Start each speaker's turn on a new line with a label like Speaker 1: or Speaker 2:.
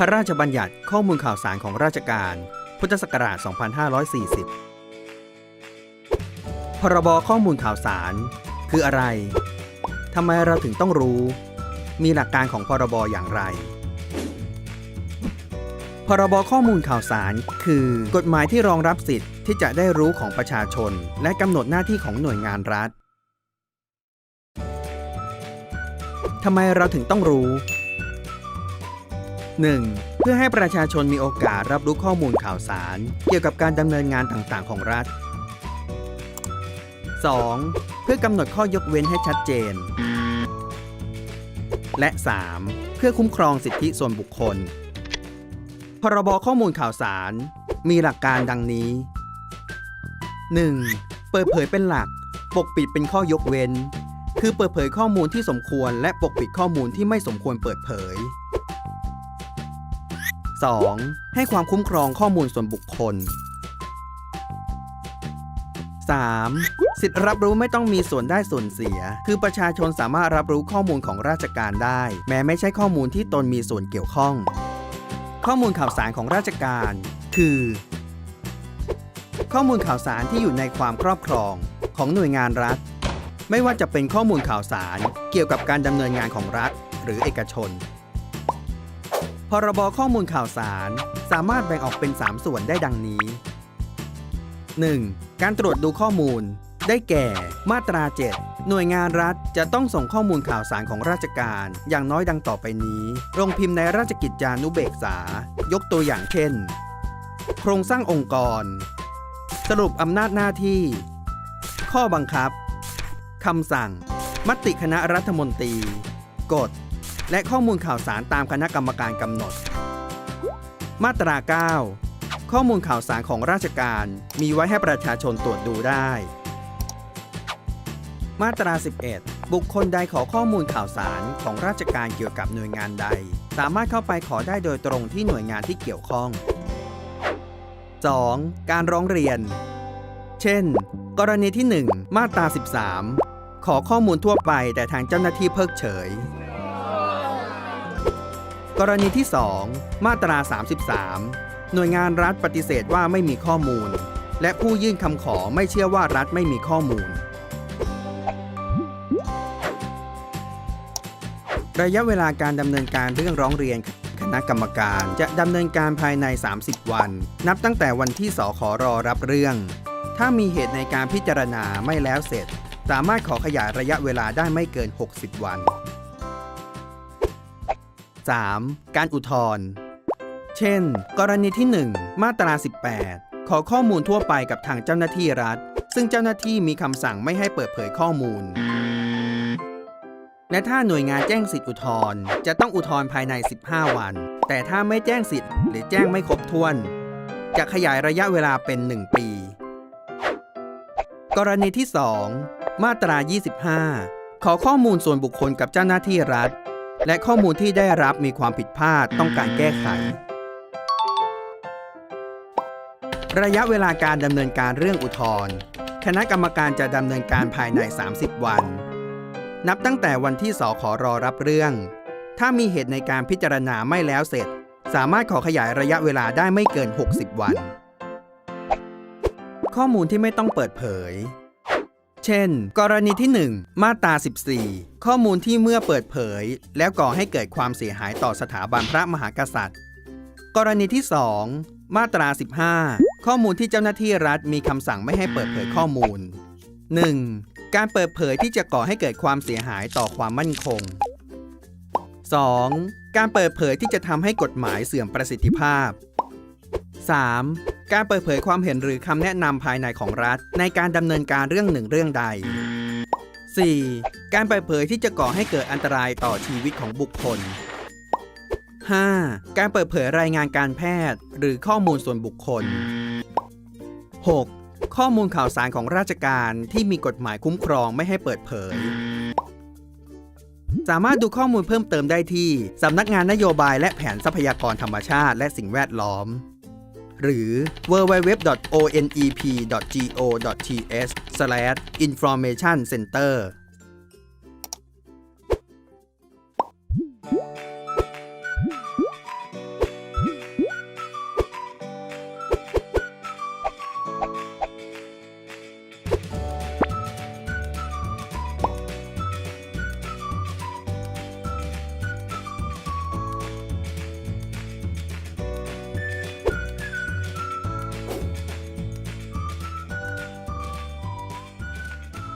Speaker 1: พระราชบัญญัติข้อมูลข่าวสารของราชการ พุทธศักราช 2540 พรบข้อมูลข่าวสาร คืออะไร ทำไมเราถึงต้องรู้ มีหลักการของพรบอย่างไร พรบข้อมูลข่าวสาร คือกฎหมายที่รองรับสิทธิ์ที่จะได้รู้ของประชาชน และกำหนดหน้าที่ของหน่วยงานรัฐทำไมเราถึงต้องรู้ 1. เพื่อให้ประชาชนมีโอกาสรับรู้ข้อมูลข่าวสาร เกี่ยวกับการดำเนินงานต่างๆ ของรัฐ 2. เพื่อกำหนดข้อยกเว้นให้ชัดเจน และ 3. เพื่อคุ้มครองสิทธิส่วนบุคคล พรบข้อมูลข่าวสาร มีหลักการดังนี้ 1. เปิดเผยเป็นหลัก ปกปิดเป็นข้อยกเว้น คือเปิดเผยข้อมูลที่สมควร และปกปิดข้อมูลที่ไม่สมควรเปิดเผย 2. ให้ความคุ้มครองข้อมูลส่วนบุคคล 3. สิทธิรับรู้ไม่ต้องมีส่วนได้ส่วนเสีย คือประชาชนสามารถรับรู้ข้อมูลของราชการได้ แม้ไม่ใช่ข้อมูลที่ตนมีส่วนเกี่ยวข้อง ข้อมูลข่าวสารของราชการ คือ ข้อมูลข่าวสารที่อยู่ในความครอบครองของหน่วยงานรัฐ ไม่ว่าจะเป็นข้อมูลข่าวสาร เกี่ยวกับการดำเนินงานของรัฐ หรือเอกชน พรบข้อมูลข่าวสาร สามารถแบ่งออกเป็น 3 ส่วนได้ดังนี้ 1. การตรวจดูข้อมูล ได้แก่ มาตรา 7 หน่วยงานรัฐจะต้องส่งข้อมูลข่าวสารของราชการ อย่างน้อยดังต่อไปนี้ลงพิมพ์ในราชกิจจานุเบกษา ยกตัวอย่างเช่น โครงสร้างองค์กร สรุปอำนาจหน้าที่ ข้อบังคับคำสั่ง มติคณะรัฐมนตรี กฎ และข้อมูลข่าวสารตามคณะกรรมการกำหนด มาตรา 9 ข้อมูลข่าวสารของราชการ มีไว้ให้ประชาชนตรวจดูได้ มาตรา 11 บุคคลใดขอข้อมูลข่าวสารของราชการเกี่ยวกับหน่วยงานใด สามารถเข้าไปขอได้โดยตรงที่หน่วยงานที่เกี่ยวข้อง 2. การร้องเรียน เช่น กรณีที่ 1 มาตรา 13 ขอข้อมูลทั่วไปแต่ทางเจ้าหน้าที่เพิกเฉย กรณีที่ 2 มาตรา 33 หน่วยงานรัฐปฏิเสธว่าไม่มีข้อมูล และผู้ยื่นคำขอไม่เชื่อว่ารัฐไม่มีข้อมูล ระยะเวลาการดำเนินการเรื่องร้องเรียนคณะกรรมการจะดำเนินการภายใน 30 วัน นับตั้งแต่วันที่สขรรับเรื่อง ถ้ามีเหตุในการพิจารณาไม่แล้วเสร็จ สามารถขอขยายระยะเวลาได้ไม่เกิน 60 วัน 3. การอุทธรณ์ เช่น กรณีที่ 1 มาตรา 18 ขอข้อมูลทั่วไปกับทางเจ้าหน้าที่รัฐ ซึ่งเจ้าหน้าที่มีคำสั่งไม่ให้เปิดเผยข้อมูล และถ้าหน่วยงานแจ้งสิทธิอุทธรณ์จะต้องอุทธรณ์ภายใน 15 วัน แต่ถ้าไม่แจ้งสิทธิ์หรือแจ้งไม่ครบถ้วน จะขยายระยะเวลาเป็น 1 ปี กรณีที่ 2 มาตรา 25 ขอข้อมูลส่วนบุคคลกับเจ้าหน้าที่รัฐ และข้อมูลที่ได้รับมีความผิดพลาดต้องการแก้ไข ระยะเวลาการดำเนินการเรื่องอุทธรณ์คณะกรรมการจะดำเนินการภายใน 30 วัน นับตั้งแต่วันที่สขรรับเรื่อง ถ้ามีเหตุในการพิจารณาไม่แล้วเสร็จ สามารถขอขยายระยะเวลาได้ไม่เกิน 60 วัน ข้อมูลที่ไม่ต้องเปิดเผย เช่น กรณีที่ 1 มาตรา 14 ข้อมูลที่เมื่อเปิดเผย แล้วก่อให้เกิดความเสียหายต่อสถาบันพระมหากษัตริย์ กรณีที่ 2 มาตรา 15 ข้อมูลที่เจ้าหน้าที่รัฐมีคำสั่งไม่ให้เปิดเผยข้อมูล 1. การเปิดเผยที่จะก่อให้เกิดความเสียหายต่อความมั่นคง 2. การเปิดเผยที่จะทำให้กฎหมายเสื่อมประสิทธิภาพ 3. การเปิดเผยความเห็นหรือคำแนะนำภายในของรัฐ ในการดำเนินการเรื่องหนึ่งเรื่องใด 4. การเปิดเผยที่จะก่อให้เกิดอันตรายต่อชีวิตของบุคคล 5. การเปิดเผยรายงานการแพทย์ หรือข้อมูลส่วนบุคคล 6. ข้อมูลข่าวสารของราชการที่มีกฎหมายคุ้มครองไม่ให้เปิดเผย สามารถดูข้อมูลเพิ่มเติมได้ที่ สำนักงานนโยบายและแผนทรัพยากรธรรมชาติและสิ่งแวดล้อม หรือ www.onep.go.th/information center